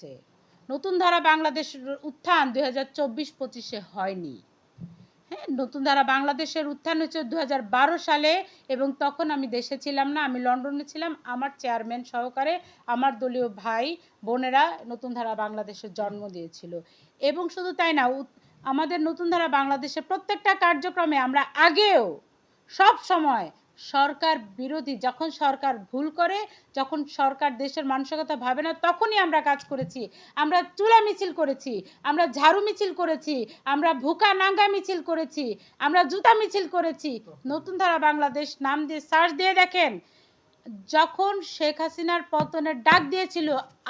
হচ্ছে নতুন ধারা বাংলাদেশের উত্থান দুই হাজার চব্বিশ পঁচিশে হয়নি। হ্যাঁ নতুন ধারা বাংলাদেশের উত্থান হচ্ছে দু সালে এবং তখন আমি দেশে ছিলাম না, আমি লন্ডনে ছিলাম। আমার চেয়ারম্যান সহকারে আমার দলীয় ভাই, বোনেরা নতুন ধারা বাংলাদেশের জন্ম দিয়েছিল। এবং শুধু তাই না আমাদের নতুন ধারা বাংলাদেশের প্রত্যেকটা কার্যক্রমে আমরা আগেও সব সময় সরকার বিরোধী, যখন সরকার ভুল করে, যখন সরকার দেশের মানসিকতা ভাবে না, তখনই আমরা কাজ করেছি। আমরা চুলা মিছিল করেছি, আমরা ঝাড়ু মিছিল করেছি, আমরা ভুকা নাঙ্গা মিছিল করেছি, আমরা জুতা মিছিল করেছি। নতুন ধারা বাংলাদেশ, নাম দিয়ে সার্চ দিয়ে দেখেন। যখন শেখ হাসিনার পতনের ডাক দিয়েছিল,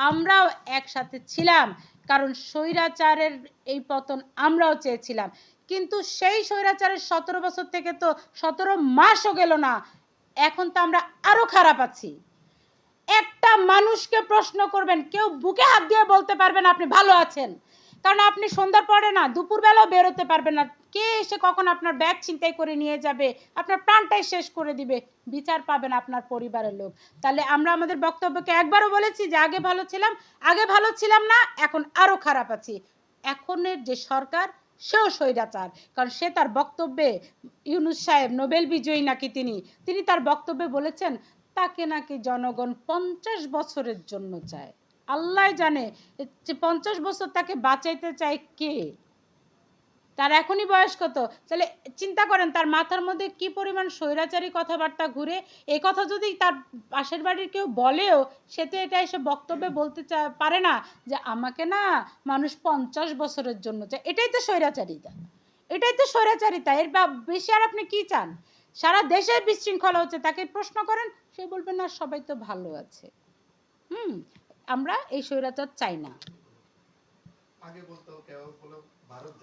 আমরাও একসাথে ছিলাম, কারণ স্বৈরাচারের এই পতন আমরাও চেয়েছিলাম। কিন্তু সেই স্বৈরাচারের সতেরো বছর থেকে তো সতেরো মাসও গেল না। এখন তো আমরা আরও খারাপ আছি। একটা মানুষকে প্রশ্ন করবেন, কেউ বুকে হাত দিয়ে বলতে পারবেন আপনি ভালো আছেন। কারণ আপনি সন্ধ্যার পরে না, দুপুরবেলাও বেরোতে পারবেন না। কে এসে কখন আপনার ব্যাগ ছিনতাই করে নিয়ে যাবে? আপনার প্রাণটাই শেষ করে দিবে। বিচার পাবেন আপনার পরিবারের লোক। তাহলে আমরা আমাদের বক্তব্যকে একবারও বলেছি যে, আগে ভালো ছিলাম, আগে ভালো ছিলাম না, এখন আরও খারাপ আছি। এখনের যে সরকার সেও স্বৈরাচার। কারণ সে তার বক্তব্যে ইউনুস সাহেব নোবেল বিজয়ী নাকি তিনি তিনি তার বক্তব্যে বলেছেন, তাকে নাকি জনগণ পঞ্চাশ বছরের জন্য চায়। আল্লাহ জানে পঞ্চাশ বছর তাকে বাঁচাইতে চায় কে? তার এখনই বয়স কত? তাহলে চিন্তা করেন, তার মাথার মধ্যে কি পরিমাণ স্বৈরাচারী কথাবার্তা ঘুরে? এই কথা যদি তার পাশের বাড়ির কেউ বলেও, সে তো এটা এসে বক্তব্যে বলতে পারে না যে আমাকে না মানুষ পঞ্চাশ বছরের জন্য চায়। এটাই তো স্বৈরাচারিতা। এটাই তো স্বৈরাচারিতা। এর বা- বেশি আর আপনি কি চান? সারা দেশে বিশৃঙ্খলা হচ্ছে, তাকে প্রশ্ন করেন, সে বলবে, না, সবাই তো ভালো আছে। হুম, আমরা এই স্বৈরাচার চাই না। আগে বলতো, কেউ ভারত